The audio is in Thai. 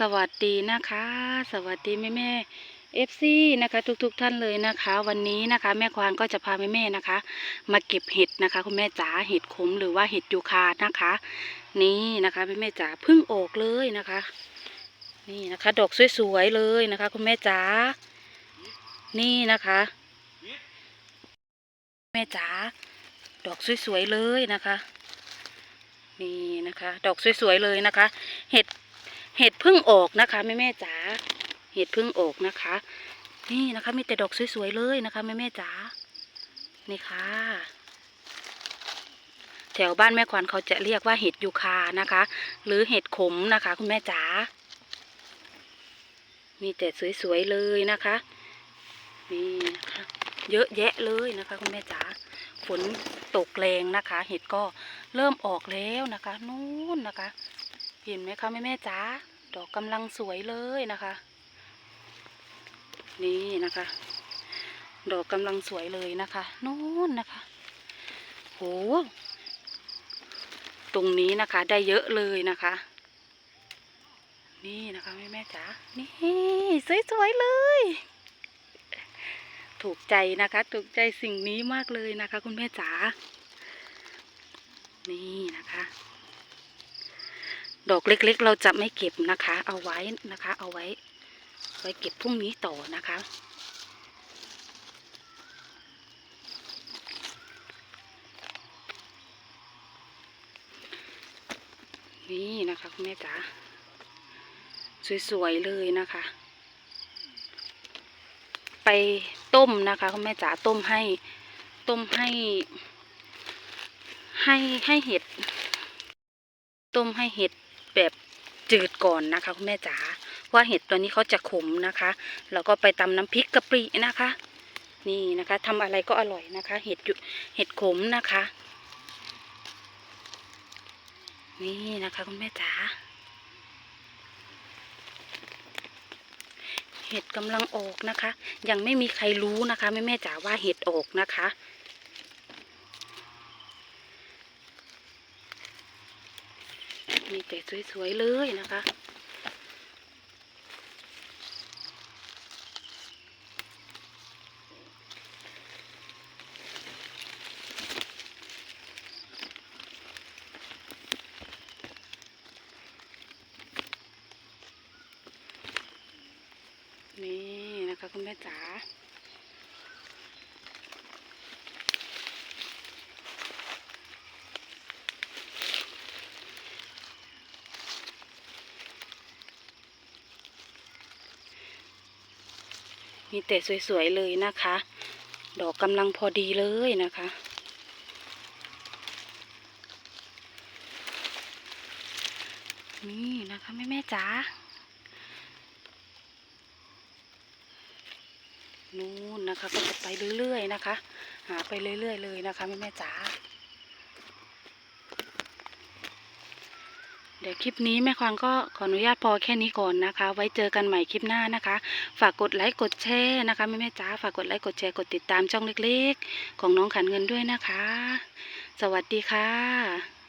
สวัสดีนะคะ สวัสดีแม่แม่เอฟซีนะคะ ทุกๆทท่านเลยนะคะ วันนี้นะคะ แม่ควานก็จะพาแม่แม่นะคะ มาเก็บเห็ดนะคะ คุณแม่จ๋าเห็ดขมหรือว่าเห็ดยูคานะคะ นี่นะคะแม่แม่จ๋าเพิ่งออกเลยนะคะ นี่นะคะ ดอกสวยๆเลยนะคะ คุณแม่จ๋านี่นะคะ แม่จ๋าดอกสวยๆเลยนะคะนี่นะคะ ดอกสวยๆเลยนะคะ เห็ด เห็ดพิ่งออกนะคะแม่แม่จ๋าเห็ดพิ่งออกนะคะ นี่นะคะมีแต่ดอกสวยๆเลยนะคะแม่แม่จ๋านี่ค่ะแถวบ้านแม่ควันเขาจะเรียกว่าเห็ดยูคานะคะ หรือเห็ดขมนะคะ คุณแม่จ๋ามีแต่สวยๆเลยนะคะนี่นะคะเยอะแยะเลยนะคะ คุณแม่จ๋าฝนตกแรงนะคะ เห็ดก็เริ่มออกแล้วนะคะ นู่นนะคะ เห็นไหมคะแม่แม่จ๋าดอกกำลังสวยเลยนะคะ นี่นะคะ ดอกกำลังสวยเลยนะคะนู่นนะคะโหตรงนี้นะคะ ได้เยอะเลยนะคะ นี่นะคะแม่แม่จ๋านี่สวยๆเลย ถูกใจนะคะ ถูกใจสิ่งนี้มากเลยนะคะ คุณแม่จ๋านี่นะคะ ดอกเล็กๆ เราจะไม่เก็บนะคะ เอาไว้นะคะ เอาไว้ ไว้เก็บพรุ่งนี้ต่อนะคะ นี่นะคะคุณแม่จ๋าสวยๆเลยนะคะ ไปต้มนะคะคุณแม่จ๋าต้มให้ ต้มให้ ให้ให้เห็ด ต้มให้เห็ด แบบจืดก่อนนะคะคุณแม่จ๋าว่าเห็ดตัวนี้เขาจะขมนะคะ แล้วก็ไปตำน้ำพริกกะปินะคะ นี่นะคะทำอะไรก็อร่อยนะคะ เห็ดเห็ดขมนะคะ นี่นะคะคุณแม่จ๋าเห็ดกำลังออกนะคะ ยังไม่มีใครรู้นะคะแม่แม่จ๋าว่าเห็ดออกนะคะ มีแต่สวยๆเลยนะคะ นี่นะคะคุณแม่จ๋า มีแต่สวยๆเลยนะคะ ดอกกำลังพอดีเลยนะคะ นี่นะคะแม่แม่จ๋านู่นนะคะก็จะไปเรื่อยๆนะคะ หาไปเรื่อยๆเลยนะคะแม่แม่จ๋า เดี๋ยวคลิปนี้แม่ควางก็ขออนุญาตพอแค่นี้ก่อนนะคะ ไว้เจอกันใหม่คลิปหน้านะคะ ฝากกดไลค์กดแชร์นะคะแม่แม่จ้าฝากกดไลค์กดแชร์กดติดตามช่องเล็กๆ ของน้องขันเงินด้วยนะคะ สวัสดีค่ะ